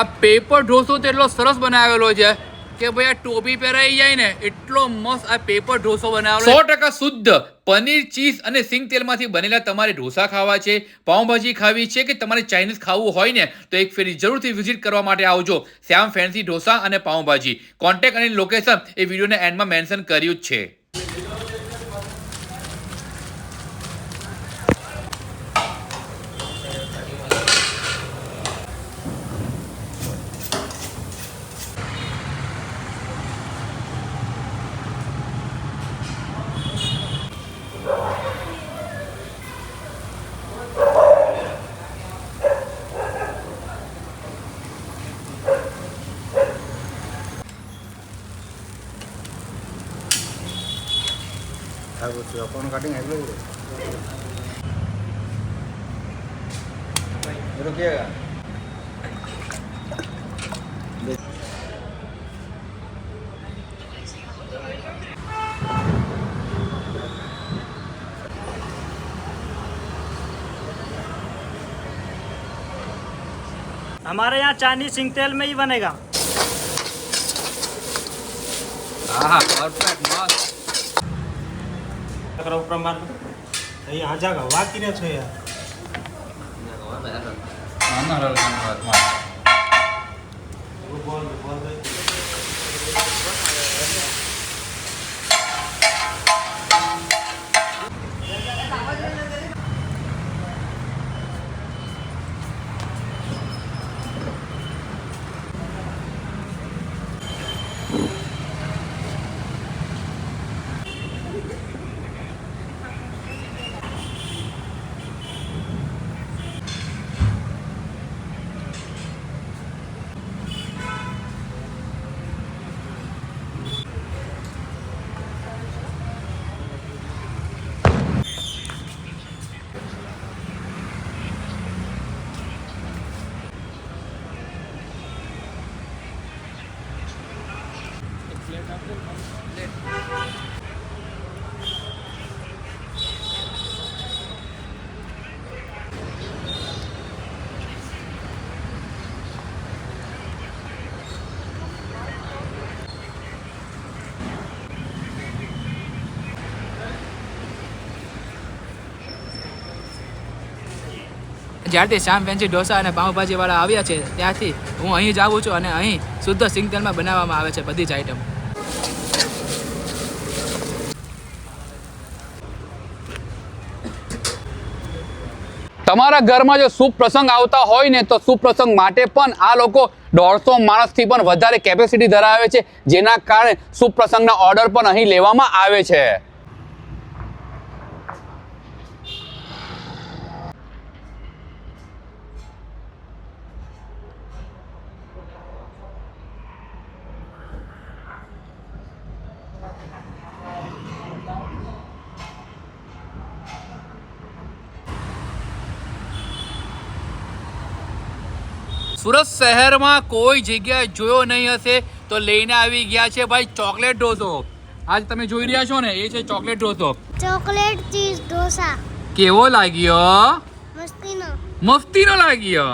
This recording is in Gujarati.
આ પેપર ઢોસો તો એટલો સરસ બનાવેલો છે કે ભાઈ આ ટોપી પહેરાઈ જાય ને, એટલો મસ્ત આ પેપર ઢોસો બનાવેલો સો ટકા શુદ્ધ પનીર, ચીઝ અને સિંગ તેલમાંથી બનેલા તમારે ઢોસા ખાવા છે, પાઉંભાજી ખાવી છે કે તમારે ચાઇનીઝ ખાવું હોય ને, તો એક ફેરી જરૂરથી વિઝિટ કરવા માટે આવજો. શ્યામ ફેન્સી ઢોસા અને પાઉંભાજી. કોન્ટેક્ટ અને લોકેશન એ વિડીયોના એન્ડમાં મેન્શન કર્યું જ છે. रुकिएगा हमारे यहाँ चाइनीज़ सिंग तेल में ही बनेगा। हाँ, आहा, परफेक्ट ತಕರ ಉಪ್ರ ಮಾಡ್ಬಿಟ್ಟು ಅಯ್ಯ ಆ ಜಾಗ ವಾಕಿನ ಚೋಯ ನಾನು ಹರಳ್ ಮಾತು ಬೋಲ್ ಬೋಲ್ જ્યારથી શ્યામ ફેન્સી ઢોસા અને પાઉંભાજી વાળા આવ્યા છે, ત્યાંથી હું અહીં જ આવું છું અને અહીં શુદ્ધ સિંગ તેલમાં બનાવવામાં આવે છે બધી જ આઈટમ તમારા ઘરમાં જો શુભ પ્રસંગ આવતા હોય ને તો શુભ પ્રસંગ માટે પણ આ લોકો દોઢસો માણસથી પણ વધારે કેપેસિટી ધરાવે છે, જેના કારણે શુભ પ્રસંગના ઓર્ડર પણ અહીં લેવામાં આવે છે. સુરત શહેરમાં કોઈ જગ્યાએ જોયો નહીં હશે તો લઈને આવી ગયા છે ભાઈ ચોકલેટ ઢોસો. આજ તમે જોઈ રહ્યા છો ને એ છે ચોકલેટ ઢોસો. Chocolate cheese dosa. કેવો લાગ્યો? મસ્તીનો. મસ્તીનો લાગ્યો.